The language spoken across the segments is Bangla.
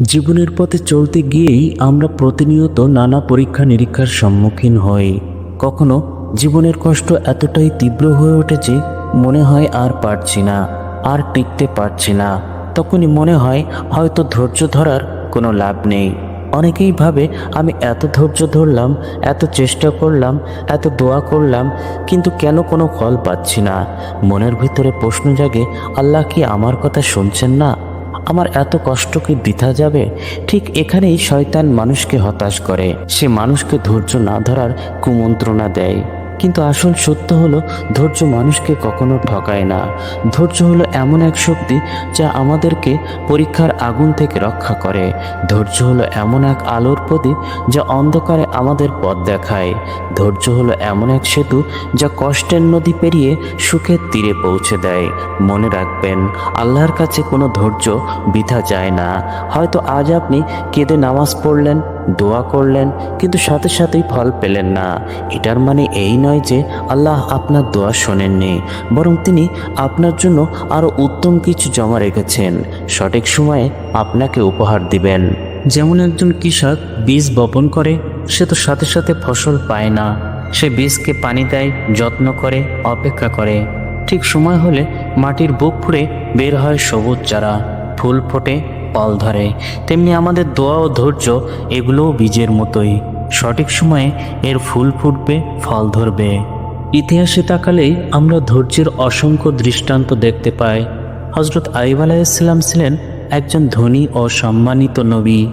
জীবনের পথে চলতে গিয়েই আমরা প্রতিনিয়ত নানা পরীক্ষা নিরীক্ষার সম্মুখীন হই। কখনো জীবনের কষ্ট এতটাই তীব্র হয়ে যে মনে হয় আর পারছি না, আর টিকতে পারছি না। তখনই মনে হয় হয়তো ধৈর্য ধরার কোনো লাভ নেই। অনেকেই ভাবে, আমি এত ধৈর্য ধরলাম, এত চেষ্টা করলাম, এত দোয়া করলাম, কিন্তু কেন কোনো ফল পাচ্ছি না? মনের ভিতরে প্রশ্ন জাগে, আল্লাহ কি আমার কথা শুনছেন না? আমার এত কষ্ট কি বৃথা যাবে? ঠিক এখানেই শয়তান মানুষকে হতাশ করে। সে মানুষকে ধৈর্য না ধরার কুমন্ত্রণা দেয়। কিন্তু আসল সত্য হলো, ধৈর্য মানুষকে কখনো ঠকায় না। ধৈর্য হলো এমন এক শক্তি যা আমাদেরকে পরীক্ষার আগুন থেকে রক্ষা করে। ধৈর্য হলো এমন এক আলোর প্রদীপ যা অন্ধকারে আমাদের পথ দেখায়। ধৈর্য হলো এমন এক সেতু যা কষ্টের নদী পেরিয়ে সুখের তীরে পৌঁছে দেয়। মনে রাখবেন, আল্লাহর কাছে কোনো ধৈর্য বৃথা যায় না। হয়তো আজ আপনি কেঁদে নামাজ পড়লেন দোয়া করলেন, কিন্তু সাথে সাথেই ফল পেলেন না। এটার মানে এই নয় যে আল্লাহ আপনার দোয়া শোনেননি, বরং তিনি আপনার জন্য আরও উত্তম কিছু জমা রেখেছেন। সঠিক সময়ে আপনাকে উপহার দিবেন। যেমন একজন কৃষক বীজ বপন করে, সে তো সাথে সাথে ফসল পায় না। সে বীজকে পানি দেয়, যত্ন করে, অপেক্ষা করে। ঠিক সময় হলে মাটির বুক ফুঁড়ে বের হয় সবুজ চারা। ফুল ফোটে ফল ধরে, তেমনি আমাদের দোয়া ও ধৈর্য এগুলোও বীজের মতোই। সঠিক সময়ে এর ফুল ফুটবে, ফল ধরবে। ইতিহাসে তাকালেই আমরা ধৈর্যের অসংখ্য দৃষ্টান্ত দেখতে পাই। হজরত আইব আলাইসাল্লাম ছিলেন একজন ধনী ও সম্মানিত নবী।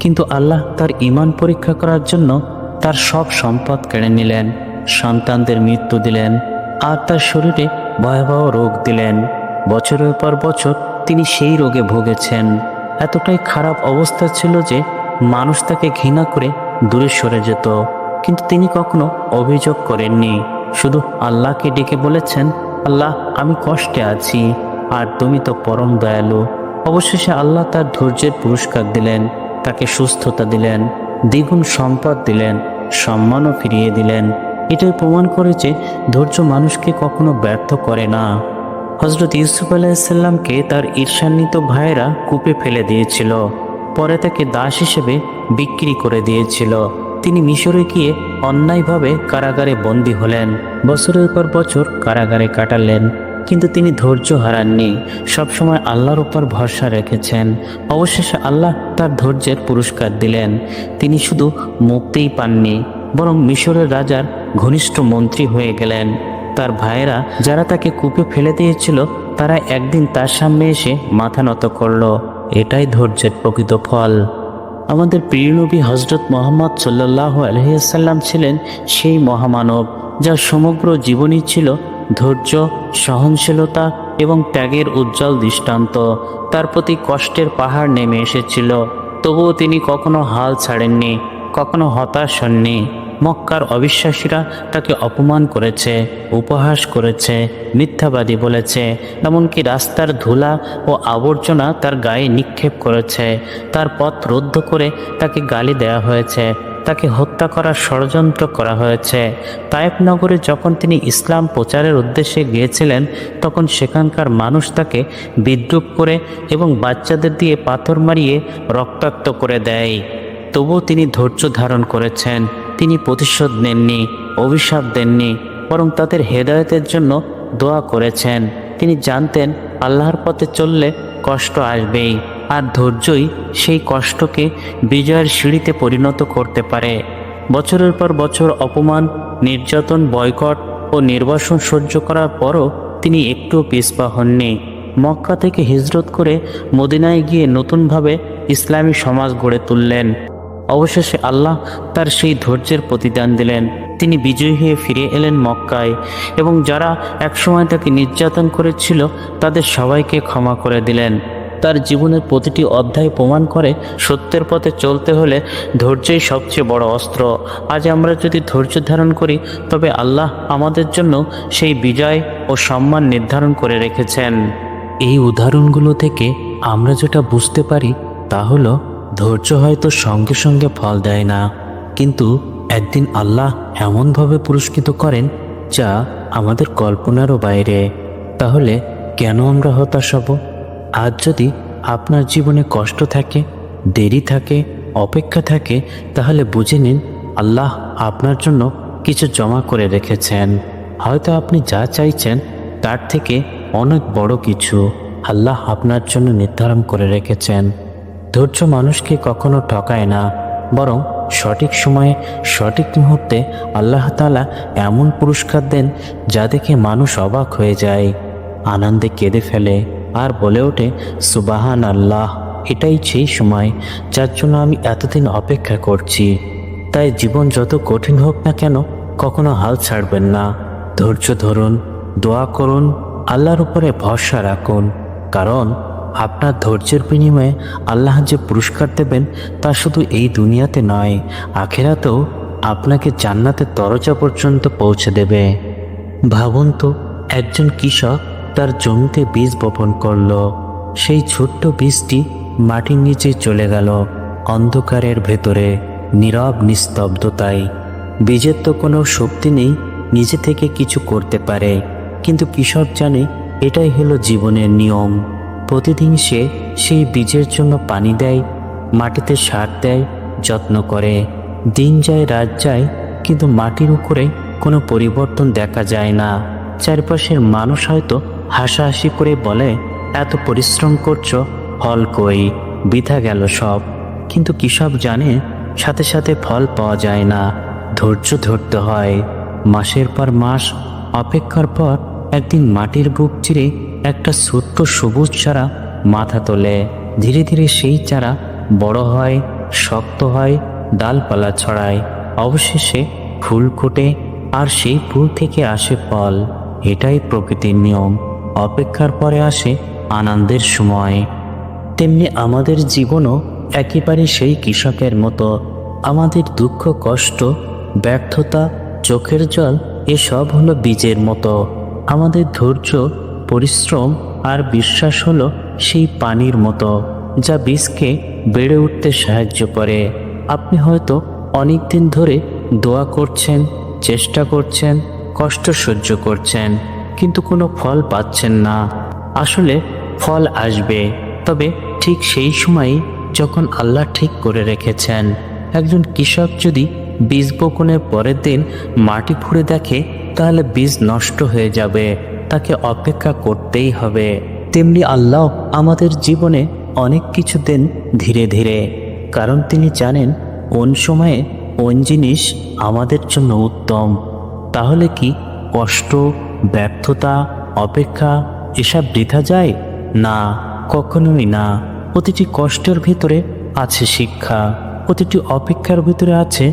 কিন্তু আল্লাহ তার ইমান পরীক্ষা করার জন্য তার সব সম্পদ কেড়ে নিলেন, সন্তানদের মৃত্যু দিলেন, আর তার শরীরে ভয়াবহ রোগ দিলেন। বছরের পর বছর তিনি সেই রোগে ভুগেছেন। এতটাই খারাপ অবস্থা ছিল যে মানুষ তাকে ঘৃণা করে দূরে সরে যেত। কিন্তু তিনি কখনো অভিযোগ করেননি। শুধু আল্লাহকে ডেকে বলেছেন, আল্লাহ, আমি কষ্টে আছি, আর তুমি তো পরম দয়ালু। অবশেষে আল্লাহ তার ধৈর্যের পুরস্কার দিলেন, তাকে সুস্থতা দিলেন, দ্বিগুণ সম্পদ দিলেন, সম্মানও ফিরিয়ে দিলেন। এটাই প্রমাণ করে যে ধৈর্য মানুষকে কখনো ব্যর্থ করে না। হজরত ইউসুফ আলাইসাল্লামকে তার ঈর্ষান্বিত ভাইয়েরা কূপে ফেলে দিয়েছিল। পরে তাকে দাস হিসেবে বিক্রি করে দিয়েছিল। তিনি মিশরে গিয়ে অন্যায়ভাবে কারাগারে বন্দী হলেন। বছরের পর বছর কারাগারে কাটালেন। কিন্তু তিনি ধৈর্য হারাননি। সবসময় আল্লাহর উপর ভরসা রেখেছেন। অবশেষে আল্লাহ তার ধৈর্যের পুরস্কার দিলেন। তিনি শুধু মুক্তিই পাননি, বরং মিশরের রাজার ঘনিষ্ঠ মন্ত্রী হয়ে গেলেন। তার ভাইয়েরা, যারা তাকে কূপে ফেলে দিয়েছিল, তারা একদিন তার সামনে এসে মাথা নত করল। এটাই ধৈর্যের প্রকৃত ফল। আমাদের প্রিয় নবী হজরত মোহাম্মদ সাল্লাহ আলহিসাল্লাম ছিলেন সেই মহামানব, যার সমগ্র জীবনই ছিল ধৈর্য, সহনশীলতা এবং ত্যাগের উজ্জ্বল দৃষ্টান্ত। তার প্রতি কষ্টের পাহাড় নেমে এসেছিল। তবুও তিনি কখনো হাল ছাড়েননি, কখনো হতাশ হননি। মক্কার অবিশ্বাসীরা তাকে অপমান করেছে, উপহাস করেছে, মিথ্যাবাদী বলেছে, এমনকি রাস্তার ধুলা ও আবর্জনা তার গায়ে নিক্ষেপ করেছে। তার পথ রুদ্ধ করে তাকে গালি দেওয়া হয়েছে, তাকে হত্যা করার ষড়যন্ত্র করা হয়েছে। তায়েব নগরে যখন তিনি ইসলাম প্রচারের উদ্দেশ্যে গিয়েছিলেন, তখন সেখানকার মানুষ তাকে বিদ্রুপ করে এবং বাচ্চাদের দিয়ে পাথর মারিয়ে রক্তাক্ত করে দেয়। তবুও তিনি ধৈর্য ধারণ করেছেন। তিনি প্রতিশোধ নেননি, অভিশাপ দেননি, বরং তাদের হেদায়তের জন্য দোয়া করেছেন। তিনি জানতেন আল্লাহর পথে চললে কষ্ট আসবেই, আর ধৈর্যই সেই কষ্টকে বিজয়ের সিঁড়িতে পরিণত করতে পারে। বছরের পর বছর অপমান, নির্যাতন, বয়কট ও নির্বাসন সহ্য করার পরও তিনি একটুও পিছপা হননি। মক্কা থেকে হিজরত করে মদিনায় গিয়ে নতুনভাবে ইসলামী সমাজ গড়ে তুললেন। অবশেষে আল্লাহ তার সেই ধৈর্যের প্রতিদান দিলেন। তিনি বিজয়ী হয়ে ফিরে এলেন মক্কায় এবং যারা একসময় তাকে নির্যাতন করেছিল, তাদের সবাইকে ক্ষমা করে দিলেন। তার জীবনের প্রতিটি অধ্যায় প্রমাণ করে সত্যের পথে চলতে হলে ধৈর্যই সবচেয়ে বড় অস্ত্র। আজ আমরা যদি ধৈর্য ধারণ করি, তবে আল্লাহ আমাদের জন্য সেই বিজয় ও সম্মান নির্ধারণ করে রেখেছেন। এই উদাহরণগুলো থেকে আমরা যেটা বুঝতে পারি, তা হলো ধৈর্য হয়তো সঙ্গে সঙ্গে ফল দেয় না, কিন্তু একদিন আল্লাহ এমনভাবে পুরস্কৃত করেন যা আমাদের কল্পনারও বাইরে। তাহলে কেন আমরা হতাশ হব? আজ যদি আপনার জীবনে কষ্ট থাকে, দেরি থাকে, অপেক্ষা থাকে, তাহলে বুঝে নিন আল্লাহ আপনার জন্য কিছু জমা করে রেখেছেন। হয়তো আপনি যা চাইছেন তার থেকে অনেক বড় কিছু আল্লাহ আপনার জন্য নির্ধারণ করে রেখেছেন। ধৈর্য মানুষকে কখনো ঠকায় না, বরং সঠিক সময়ে, সঠিক মুহূর্তে আল্লাহ তালা এমন পুরস্কার দেন যা দেখে মানুষ অবাক হয়ে যায়। আনন্দে কেঁদে ফেলে আর বলে ওঠে সুবাহান আল্লাহ এটাই সেই সময় যার জন্য আমি এতদিন অপেক্ষা করছি। তাই জীবন যত কঠিন হোক না কেন, কখনো হাল ছাড়বেন না। ধৈর্য ধরুন, দোয়া করুন, আল্লাহর উপরে ভরসা রাখুন। কারণ আপনার ধৈর্যের বিনিময়ে আল্লাহ যে পুরস্কার দেবেন তা শুধু এই দুনিয়াতে নয়, আখেরাতেও আপনাকে জান্নাতের দরজা পর্যন্ত পৌঁছে দেবে। ভাবুন তো, একজন কৃষক তার জমিতে বীজ বপন করল। সেই ছোট্ট বীজটি মাটির নিচে চলে গেল, অন্ধকারের ভেতরে, নীরব নিস্তব্ধতায়। বীজের তো কোনো শক্তি নেই, নিজে থেকে কিছু করতে পারে। কিন্তু কৃষক জানে, এটাই হলো জীবনের নিয়ম। প্রতিদিন সে সেই বীজের জন্য পানি দেয়, মাটিতে সার দেয়, যত্ন করে। দিন যায়, রাত যায়, কিন্তু মাটির উপরে কোনো পরিবর্তন দেখা যায় না। চারপাশের মানুষ হয়তো হাসাহাসি করে বলে, এত পরিশ্রম করছ, ফল কই? বৃথা গেল সব। কিন্তু কৃষক জানে, সাথে সাথে ফল পাওয়া যায় না। ধৈর্য ধরতে হয়। মাসের পর মাস, অপেক্ষার পর একদিন মাটির বুক চিরে একটা ছোট্ট সবুজ চারা মাথা তোলে। ধীরে ধীরে সেই চারা বড় হয়, শক্ত হয়, ডালপালা ছড়ায়। অবশেষে ফুল ফোটে আর সেই ফুল থেকে আসে ফল। এটাই প্রকৃতির নিয়ম। অপেক্ষার পরে আসে আনন্দের সময়। তেমনি আমাদের জীবনও একেবারে সেই কৃষকের মতো। আমাদের দুঃখ, কষ্ট, ব্যর্থতা, চোখের জল, এসব হলো বীজের মতো। আমাদের ধৈর্য, পরিশ্রম আর বিশ্বাস হলো সেই পানির মতো, যা বীজকে বেড়ে উঠতে সাহায্য করে। আপনি হয়তো অনেক দিন ধরে দোয়া করছেন, চেষ্টা করছেন, কষ্ট সহ্য করছেন, কিন্তু কোনো ফল পাচ্ছেন না। আসলে ফল আসবে, তবে ঠিক সেই সময়ই যখন আল্লাহ ঠিক করে রেখেছেন। একজন কৃষক যদি বীজ বপনের পরের দিন মাটি খুঁড়ে দেখে, তাহলে বীজ নষ্ট হয়ে যাবে, তাকে অপেক্ষা করতেই হবে। তেমনি আল্লাহ আমাদের জীবনে অনেক কিছু দেন ধীরে ধীরে, কারণ তিনি জানেন কোন সময়ে কোন জিনিস আমাদের জন্য উত্তম। তাহলে কি কষ্ট, ব্যর্থতা, অপেক্ষা এসব বৃথা যায়? না, কখনোই না। প্রতিটি কষ্টের ভিতরে আছে শিক্ষা, প্রতিটি অপেক্ষার ভিতরে আছে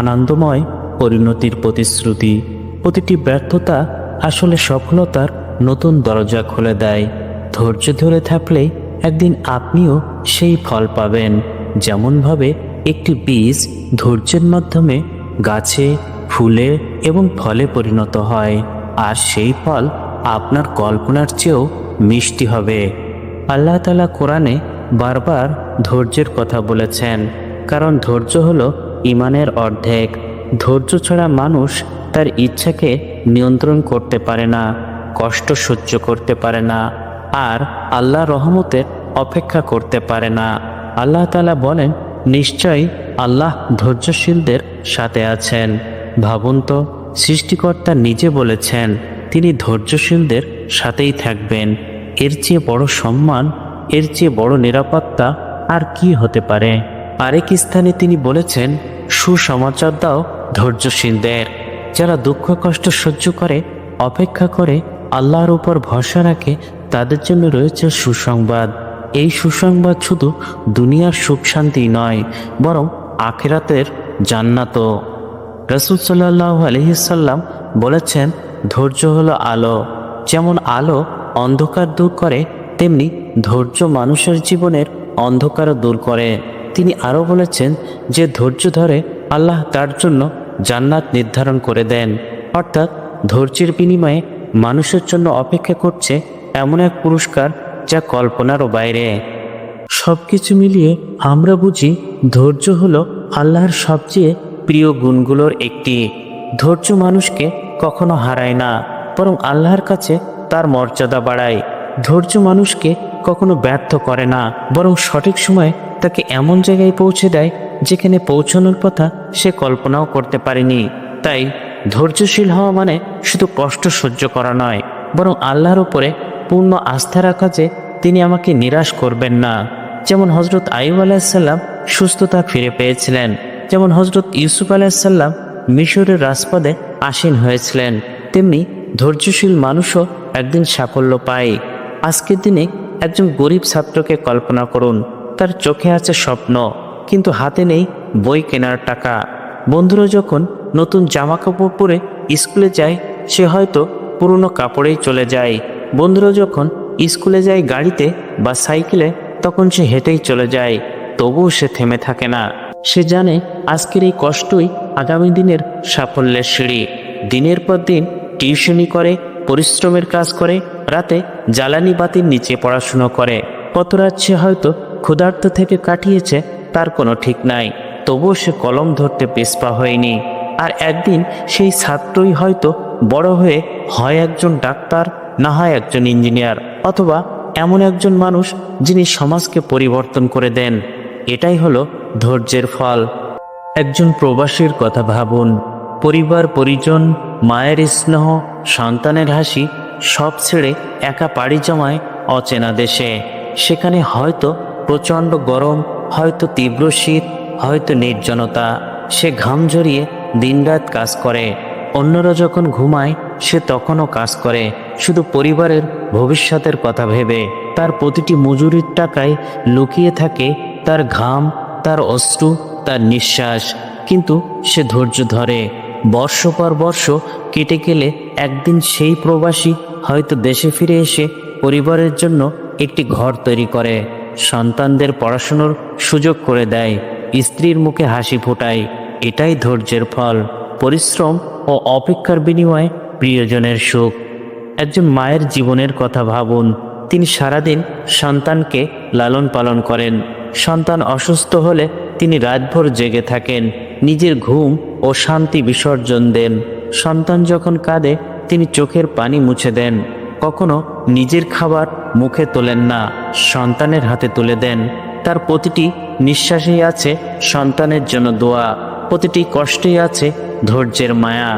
আনন্দময় পরিণতির প্রতিশ্রুতি। প্রতিটি ব্যর্থতা আসলে সফলতার নতুন দরজা খুলে দেয়। ধৈর্য ধরে থাকলে একদিন আপনিও সেই ফল পাবেন। যেমনভাবে একটি বীজ ধৈর্যের মাধ্যমে গাছে, ফুলে এবং ফলে পরিণত হয়। আর সেই ফল আপনার কল্পনার চেয়েও মিষ্টি হবে। আল্লাহ তালা কোরআনে বারবার ধৈর্যের কথা বলেছেন। কারণ ধৈর্য হলো ইমানের অর্ধেক। ধৈর্য ছাড়া মানুষ তার ইচ্ছাকে নিয়ন্ত্রণ করতে পারে না, কষ্ট সহ্য করতে পারে না, আর আল্লাহ রহমতের অপেক্ষা করতে পারে না। আল্লাহ তালা বলেন, নিশ্চয়ই আল্লাহ ধৈর্যশীলদের সাথে আছেন। ভাবুন তো, সৃষ্টিকর্তা নিজে বলেছেন, তিনি ধৈর্যশীলদের সাথেই থাকবেন। এর চেয়ে বড় সম্মান, এর চেয়ে বড় নিরাপত্তা আর কি হতে পারে? আরেক স্থানে তিনি বলেছেন, সুসমাচার দাও ধৈর্যশীলদের। যারা দুঃখ, কষ্ট সহ্য করে, অপেক্ষা করে আল্লাহর উপর ভরসা রাখে, তাদের জন্য রয়েছে সুসংবাদ। এই সুসংবাদ শুধু দুনিয়ার সুখ শান্তি নয়, বরং আখেরাতের জান্নাতও। রসুল সাল্লাহ আলহিসাল্লাম বলেছেন, ধৈর্য হলো আলো। যেমন আলো অন্ধকার দূর করে, তেমনি ধৈর্য মানুষের জীবনের অন্ধকারও দূর করে। তিনি আরও বলেছেন যে ধৈর্য ধরে আল্লাহ তার জন্য জান্নাত নির্ধারণ করে দেন। অর্থাৎ ধৈর্যের বিনিময়ে মানুষের জন্য অপেক্ষা করছে এমন এক পুরস্কার যা কল্পনারও বাইরে। সব কিছু মিলিয়ে আমরা বুঝি ধৈর্য হলো আল্লাহর সবচেয়ে প্রিয় গুণগুলোর একটি। ধৈর্য মানুষকে কখনো হারায় না, বরং আল্লাহর কাছে তার মর্যাদা বাড়ায়। ধৈর্য মানুষকে কখনো ব্যর্থ করে না, বরং সঠিক সময়ে তাকে এমন জায়গায় পৌঁছে দেয় যেখানে পৌঁছানোর কথা সে কল্পনাও করতে পারেনি। তাই ধৈর্যশীল হওয়া মানে শুধু কষ্ট সহ্য করা নয়, বরং আল্লাহর উপরে পূর্ণ আস্থা রাখা যে তিনি আমাকে নিরাশ করবেন না। যেমন হজরত আইব আলাহিসাল্লাম সুস্থতা ফিরে পেয়েছিলেন। যেমন হজরত ইউসুফ আলাহিসাল্লাম মিশরের রাজপদে আসীন হয়েছিলেন। তেমনি ধৈর্যশীল মানুষও একদিন সাফল্য পায়। আজকের দিনে একজন গরিব ছাত্রকে কল্পনা করুন তার চোখে আছে স্বপ্ন, কিন্তু হাতে নেই বই কেনার টাকা। বন্ধুরা যখন নতুন জামা কাপড় পরে স্কুলে যায়, সে হয়তো পুরনো কাপড়েই চলে যায়। বন্ধুরা যখন স্কুলে যায় গাড়িতে বা সাইকেলে, তখন সে হেঁটেই চলে যায়, তবুও সে থেমে থাকে না। সে জানে আজকের এই কষ্টই আগামী দিনের সাফল্যের সিঁড়ি। দিনের পর দিন টিউশনি করে, পরিশ্রমের কাজ করে, রাতে জ্বালানি বাতির নিচে পড়াশুনো করে। কত রাত সে হয়তো ক্ষুধার্ত থেকে কাটিয়েছে, তার কোনো ঠিক নাই। তবুও সে কলম ধরতে পেস্পা হয়নি। আর একদিন সেই ছাত্রই হয়তো বড় হয়ে হয় একজন ডাক্তার, না হয় একজন ইঞ্জিনিয়ার, অথবা এমন একজন মানুষ যিনি সমাজকে পরিবর্তন করে দেন। এটাই হলো ধৈর্যের ফল। একজন প্রবাসীর কথা ভাবুন। পরিবার, পরিজন, মায়ের স্নেহ, সন্তানের হাসি, সব ছেড়ে একা পাড়ি জমায় অচেনা দেশে। সেখানে হয়তো প্রচণ্ড গরম, হয়তো তীব্র শীত, হয়তো নির্জনতা। সে ঘাম ঝরিয়ে দিনরাত কাজ করে। অন্যরা যখন ঘুমায়, সে তখনও কাজ করে। শুধু পরিবারের ভবিষ্যতের কথা ভেবে। তার প্রতিটি মজুরির টাকায় লুকিয়ে থাকে তার ঘাম, তার অশ্রু, তার নিঃশ্বাস। কিন্তু সে ধৈর্য ধরে। বর্ষ পর বর্ষ কেটে গেলে একদিন সেই প্রবাসী হয়তো দেশে ফিরে এসে পরিবারের জন্য একটি ঘর তৈরি করে। সন্তানদের পড়াশুনোর সুযোগ করে দেয়। স্ত্রীর মুখে হাসি ফোটায়। এটাই ধৈর্যের ফল। পরিশ্রম ও অপেক্ষার বিনিময়ে প্রিয়জনের সুখ। একজন মায়ের জীবনের কথা ভাবুন। তিনি সারাদিন সন্তানকে লালন পালন করেন। সন্তান অসুস্থ হলে তিনি রাতভর জেগে থাকেন। নিজের ঘুম ও শান্তি বিসর্জন দেন। সন্তান যখন কাঁদে, তিনি চোখের পানি মুছে দেন। কখনো নিজের খাবার মুখে তোলেন না, সন্তানের হাতে তুলে দেন। তার প্রতিটি নিঃশ্বাসেই আছে সন্তানের জন্য দোয়া, প্রতিটি কষ্টেই আছে ধৈর্যের মায়া।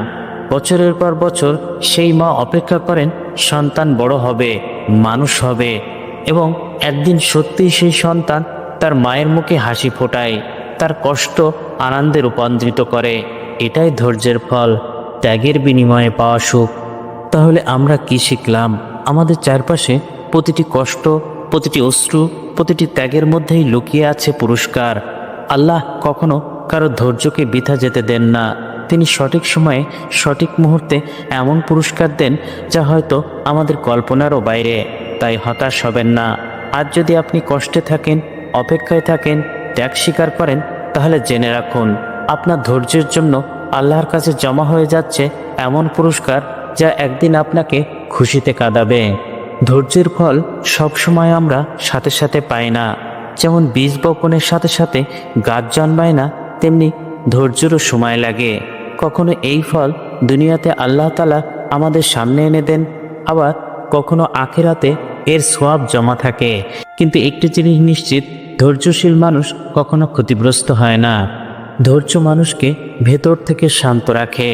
বছরের পর বছর সেই মা অপেক্ষা করেন, সন্তান বড় হবে, মানুষ হবে এবং একদিন সত্যিই সেই সন্তান তার মায়ের মুখে হাসি ফোটায়, তার কষ্ট আনন্দে রূপান্তরিত করে। এটাই ধৈর্যের ফল, ত্যাগের বিনিময়ে পাওয়া সুখ। তাহলে আমরা কি শিখলাম? আমাদের চারপাশে প্রতিটি কষ্ট, প্রতিটি অশ্রু, প্রতিটি ত্যাগের মধ্যেই লুকিয়ে আছে পুরস্কার। আল্লাহ কখনো কারও ধৈর্যকে বৃথা যেতে দেন না। তিনি সঠিক সময়ে, সঠিক মুহূর্তে এমন পুরস্কার দেন যা হয়তো আমাদের কল্পনারও বাইরে। তাই হতাশ হবেন না। আজ যদি আপনি কষ্টে থাকেন, অপেক্ষায় থাকেন, ত্যাগ স্বীকার করেন, তাহলে জেনে রাখুন, আপনার ধৈর্যের জন্য আল্লাহর কাছে জমা হয়ে যাচ্ছে এমন পুরস্কার যা একদিন আপনাকে খুশিতে কাঁদাবে। ধৈর্যের ফল সবসময় আমরা সাথে সাথে পাই না। যেমন বীজ বপনের সাথে সাথে গাছ জন্মায় না, তেমনি ধৈর্যেরও সময় লাগে। কখনো এই ফল দুনিয়াতে আল্লাহ তালা আমাদের সামনে এনে দেন, আবার কখনো আখেরাতে এর সোয়াব জমা থাকে। কিন্তু একটি জিনিস নিশ্চিত, ধৈর্যশীল মানুষ কখনো ক্ষতিগ্রস্ত হয় না। ধৈর্য মানুষকে ভেতর থেকে শান্ত রাখে।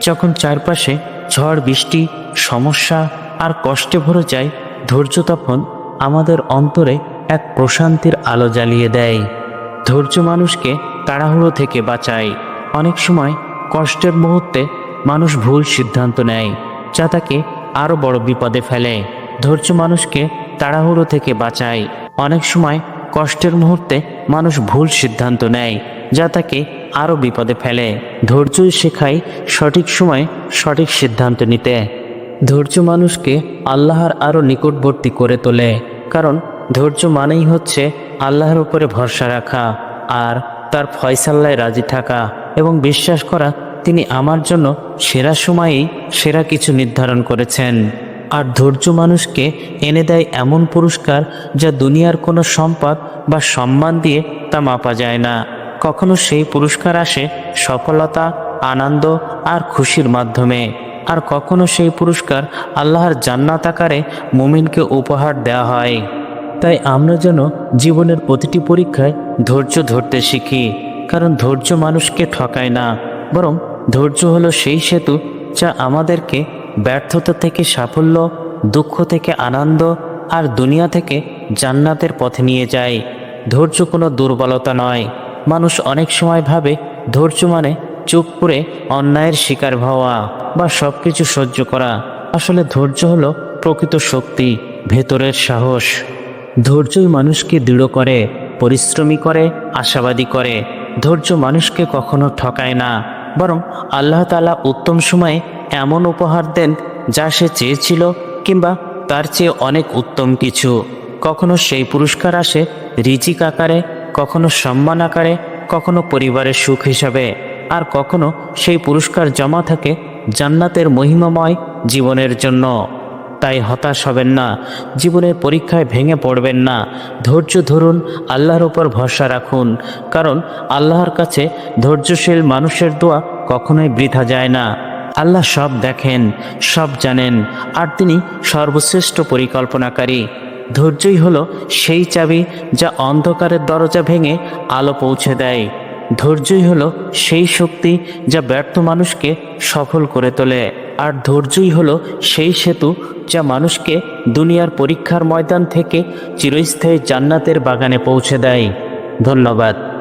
যখন চারপাশে ঝড়, বৃষ্টি, সমস্যা আর কষ্টে ভরে যায়, ধৈর্য তখন আমাদের অন্তরে এক প্রশান্তির আলো জ্বালিয়ে দেয়। ধৈর্য মানুষকে তাড়াহুড়ো থেকে বাঁচায়। অনেক সময় কষ্টের মুহূর্তে মানুষ ভুল সিদ্ধান্ত নেয়, যা তাকে আরও বড় বিপদে ফেলে। ধৈর্য মানুষকে তাড়াহুড়ো থেকে বাঁচায়। অনেক সময় কষ্টের মুহূর্তে মানুষ ভুল সিদ্ধান্ত নেয়, যা তাকে আরও বিপদে ফেলে। ধৈর্যই শেখায় সঠিক সময় সঠিক সিদ্ধান্ত নিতে। ধৈর্য মানুষকে আল্লাহর আরও নিকটবর্তী করে তোলে। কারণ ধৈর্য মানেই হচ্ছে আল্লাহর উপরে ভরসা রাখা আর তার ফয়সাল্লায় রাজি থাকা এবং বিশ্বাস করা, তিনি আমার জন্য সেরা সময়েই সেরা কিছু নির্ধারণ করেছেন। আর ধৈর্য মানুষকে এনে দেয় এমন পুরস্কার যা দুনিয়ার কোনো সম্পদ বা সম্মান দিয়ে তা মাপা যায় না। কখনো সেই পুরস্কার আসে সফলতা, আনন্দ আর খুশির মাধ্যমে। আর কখনো সেই পুরস্কার আল্লাহর জান্নাত আকারে মুমিনকে উপহার দেওয়া হয়। তাই আমরা যেন জীবনের প্রতিটি পরীক্ষায় ধৈর্য ধরতে শিখি। কারণ ধৈর্য মানুষকে ঠকায় না। বরং ধৈর্য হলো সেই সেতু যা আমাদেরকে ব্যর্থতা থেকে সাফল্য, দুঃখ থেকে আনন্দ আর দুনিয়া থেকে জান্নাতের পথে নিয়ে যায়। ধৈর্য কোনো দুর্বলতা নয়। মানুষ অনেক সময় ভাবে, ধৈর্য মানে চুপ করে অন্যায়ের শিকার হওয়া বা সব কিছু সহ্য করা। আসলে ধৈর্য হলো প্রকৃত শক্তি, ভেতরের সাহস। ধৈর্যই মানুষকে দৃঢ় করে, পরিশ্রমী করে, আশাবাদী করে। ধৈর্য মানুষকে কখনো ঠকায় না। বরং আল্লাহ তালা উত্তম সময়ে এমন উপহার দেন যা সে চেয়েছিল কিংবা তার চেয়ে অনেক উত্তম কিছু। কখনো সেই পুরস্কার আসে রিজিক আকারে কখনো সম্মান আকারে, কখনো পরিবারের সুখ হিসাবে, আর কখনো সেই পুরস্কার জমা থাকে জান্নাতের মহিমাময় জীবনের জন্য। তাই হতাশ হবেন না, জীবনের পরীক্ষায় ভেঙে পড়বেন না। ধৈর্য ধরুন, আল্লাহর উপর ভরসা রাখুন, কারণ আল্লাহর কাছে ধৈর্যশীল মানুষের দোয়া কখনোই বৃথা যায় না। আল্লাহ সব দেখেন, সব জানেন, আর তিনি সর্বশ্রেষ্ঠ পরিকল্পনাকারী। ধৈর্যই হলো সেই চাবি যা অন্ধকারের দরজা ভেঙে আলো পৌঁছে দেয়। ধৈর্যই হলো সেই শক্তি যা ব্যর্থ মানুষকে সফল করে তোলে। আর ধৈর্যই হলো সেই সেতু যা মানুষকে দুনিয়ার পরীক্ষার ময়দান থেকে চিরস্থায়ী জান্নাতের বাগানে পৌঁছে দেয়। ধন্যবাদ।